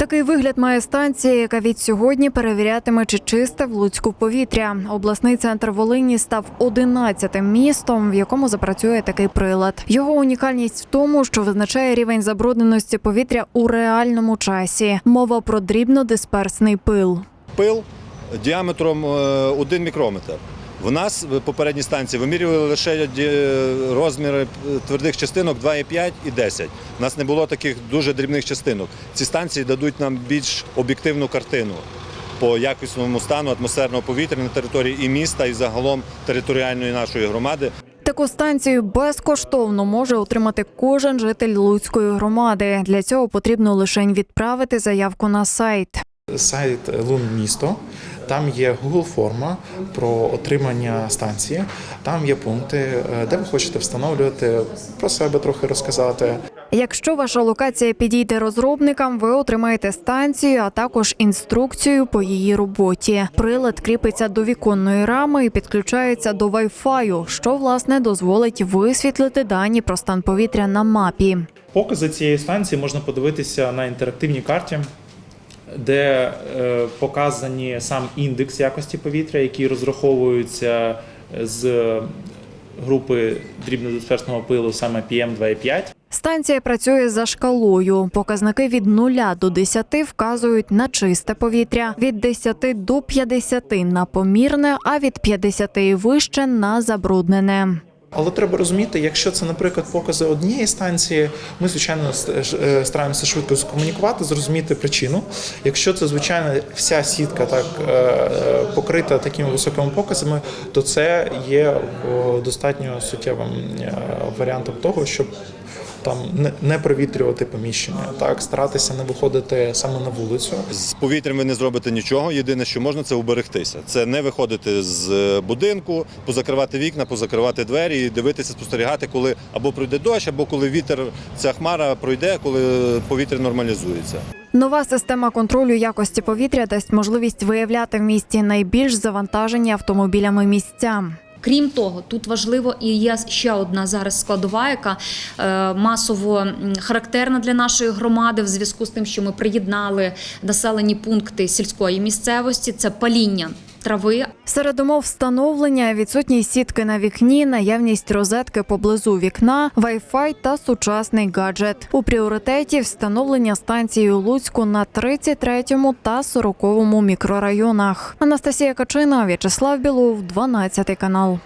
Такий вигляд має станція, яка від сьогодні перевірятиме, чи чисте в Луцьку повітря. Обласний центр Волині став 11-тим містом, в якому запрацює такий прилад. Його унікальність в тому, що визначає рівень забрудненості повітря у реальному часі. Мова про дрібнодисперсний пил. пил діаметром 1 мікрометр. В нас в попередній станції вимірювали лише розміри твердих частинок 2,5 і 10. У нас не було таких дуже дрібних частинок. Ці станції дадуть нам більш об'єктивну картину по якісному стану атмосферного повітря на території і міста, і загалом територіальної нашої громади. Таку станцію безкоштовно може отримати кожен житель Луцької громади. Для цього потрібно лише відправити заявку на сайт. Сайт Лун місто. Там є Google форма про отримання станції. Там є пункти, е, де ви хочете встановлювати, про себе трохи розказати. Якщо ваша локація підійде розробникам, ви отримаєте станцію, а також інструкцію по її роботі. Прилад кріпиться до віконної рами і підключається до Wi-Fi, що власне дозволить висвітлити дані про стан повітря на мапі. Покази цієї станції можна подивитися на інтерактивній карті, де е, показані сам індекс якості повітря, який розраховується з групи дрібнодисперсного пилу саме PM2,5. Станція працює за шкалою. Показники від 0 до 10 вказують на чисте повітря, від 10 до 50 на помірне, а від 50 і вище на забруднене. Але треба розуміти, якщо це, наприклад, покази однієї станції, ми звичайно ст- е, стараємося швидко скомунікувати, зрозуміти причину. Якщо це звичайно вся сітка так е, е, покрита такими високими показами, то це є достатньо суттєвим е, варіантом того, щоб там не, провітрювати поміщення, так старатися не виходити саме на вулицю. З повітрям ви не зробите нічого. Єдине, що можна, це уберегтися. Це не виходити з е, будинку, позакривати вікна, позакривати двері і дивитися, спостерігати, коли або пройде дощ, або коли вітер, ця хмара пройде, коли повітря нормалізується. Нова система контролю якості повітря дасть можливість виявляти в місті найбільш завантажені автомобілями місця. Крім того, тут важливо і є ще одна зараз складова, яка е, масово характерна для нашої громади в зв'язку з тим, що ми приєднали населені пункти сільської місцевості. Це паління трави. Серед умов встановлення відсутність сітки на вікні, наявність розетки поблизу вікна, Wi-Fi та сучасний гаджет. У пріоритеті встановлення станції у Луцьку на 33 та 40 мікрорайонах. Анастасія Качина, В'ячеслав Білов, 12 канал.